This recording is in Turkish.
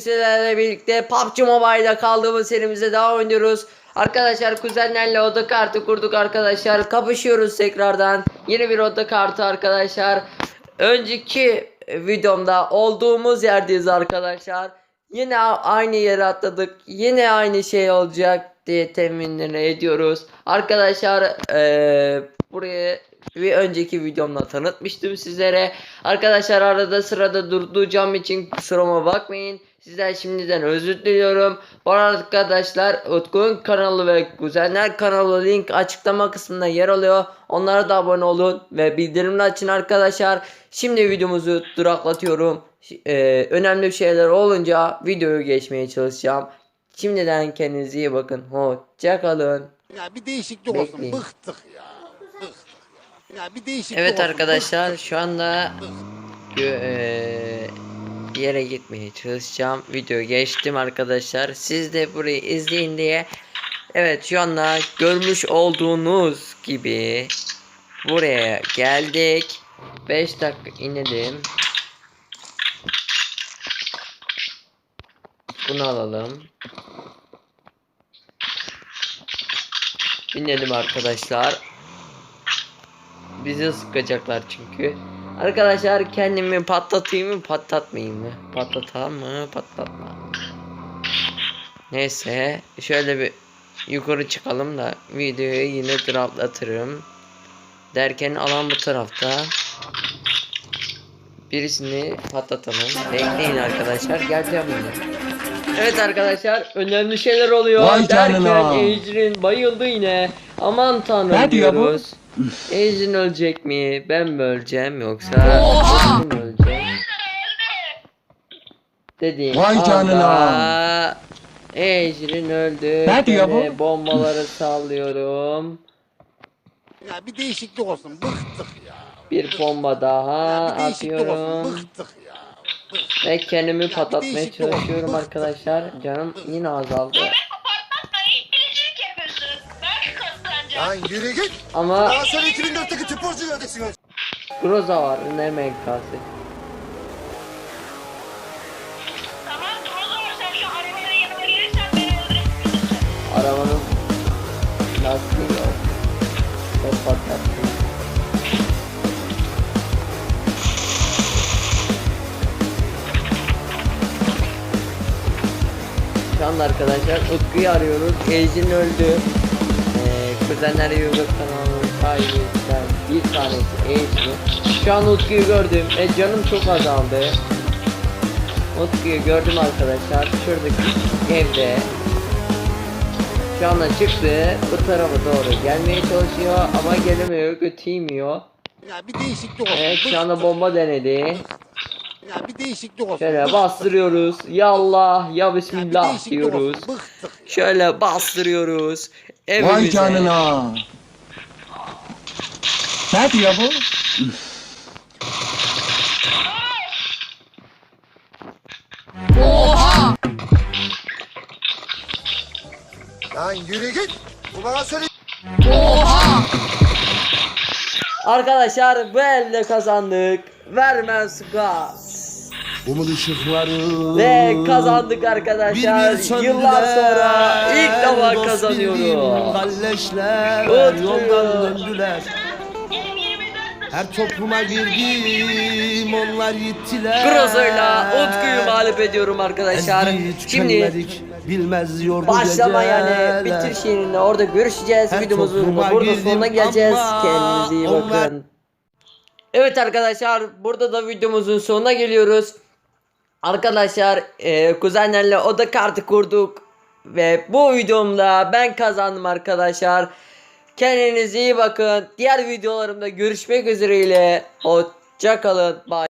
sizlerle birlikte PUBG Mobile'da kaldığımız serimize devam ediyoruz. Arkadaşlar kuzenlerle oda kartı kurduk arkadaşlar. Kapışıyoruz tekrardan. Yeni bir oda kartı arkadaşlar. Önceki videomda olduğumuz yerdeyiz arkadaşlar. Yine aynı yere atladık. Yine aynı şey olacak diye temin ediyoruz. Arkadaşlar eee buraya bir önceki videomda tanıtmıştım sizlere. Arkadaşlar arada sırada durduğum için kusuruma bakmayın. Sizden şimdiden özür diliyorum. Bu arkadaşlar Utku'nun kanalı ve Kuzenler kanalı link açıklama kısmında yer alıyor. Onlara da abone olun ve bildirimleri açın arkadaşlar. Şimdi videomuzu duraklatıyorum. Eee, önemli şeyler olunca videoyu geçmeye çalışacağım. Şimdiden kendinize iyi bakın. Hoşça kalın. Ya bir değişiklik olsun. Bekleyin. Bıktık ya. Ya bir değişiklik Evet olsun. arkadaşlar şu anda eee, bir yere gitmeye çalışacağım. Video geçtim arkadaşlar. Siz de burayı izleyin diye. Evet şu anda görmüş olduğunuz gibi buraya geldik. 5 dakika inelim. Bunu alalım. İnelim arkadaşlar. Bizi sıkacaklar çünkü. Arkadaşlar kendimi patlatayım mı patlatmayayım mı? Patlatalım mı patlatma. Neyse şöyle bir yukarı çıkalım da videoyu yine droplatırım. Derken alan bu tarafta. Birisini patlatalım. Bekleyin arkadaşlar geleceğim yine. Evet arkadaşlar önemli şeyler oluyor. Vay Derken. Ecrin bayıldı yine. Aman tanrım Ne diyor bu? Ecrin ölecek mi? Ben mi öleceğim yoksa mi ölecek? Dediğim Vay canına. Ecrin öldü. Ne diyor bu? Ben Bombaları sallıyorum. Ya bir değişiklik olsun. Bıktık ya. Bir bomba daha Bir değişiklik olsun. atıyorum. Bıktık ya. Ve kendimi patlatmaya değişiklik olsun. çalışıyorum arkadaşlar. Canım yine azaldı. Lan yürü git. Ama Daha sonra 2004'teki tüp borcu ödesin. Groza var ne menkası. Tamam dur o zaman sen şu arabanın gelirsen beni öldürürsün. Arabanın lastiği yok. Çok patlattı. Şu anda arkadaşlar Utku'yu arıyoruz. Ejin öldü. Kuzenler Yoga kanalının sahibinden bir tanesi Ejin. Şu an Utku'yu gördüm. E, canım çok azaldı. Utku'yu gördüm arkadaşlar. Şuradaki evde. Şu anda çıktı. Bu tarafa doğru gelmeye çalışıyor ama gelemiyor, götürmüyor. Ya bir değişiklik olsun. Evet şu anda bomba denedi. Ya bir değişiklik olsun. Şöyle bastırıyoruz. Yallah ya Ya bir bismillah olsun. diyoruz. Şöyle bastırıyoruz. Vay Evimize. canına. Ne diyor bu? Lan yürü git. Bu bana söyle. Arkadaşlar bu elde kazandık. Vermez gaz. Umut ışıkları. Ve kazandık arkadaşlar. Yıllar sonra ilk defa kazanıyorum. Kalleşler yoldan döndüler. Benim 24 Her topluma girdim onlar gittiler. Grozo'yla Utku'yu mağlup ediyorum arkadaşlar. Şimdi bilmez yordu başlama yani bitir şiirini orada görüşeceğiz. Her Videomuzun burada sonuna geleceğiz. Kendinize iyi bakın. Evet arkadaşlar burada da videomuzun sonuna geliyoruz. Arkadaşlar e, kuzenlerle oda kartı kurduk. Ve bu videomda ben kazandım arkadaşlar. Kendinize iyi bakın. Diğer videolarımda görüşmek üzereyle. Hoşça kalın. Bye.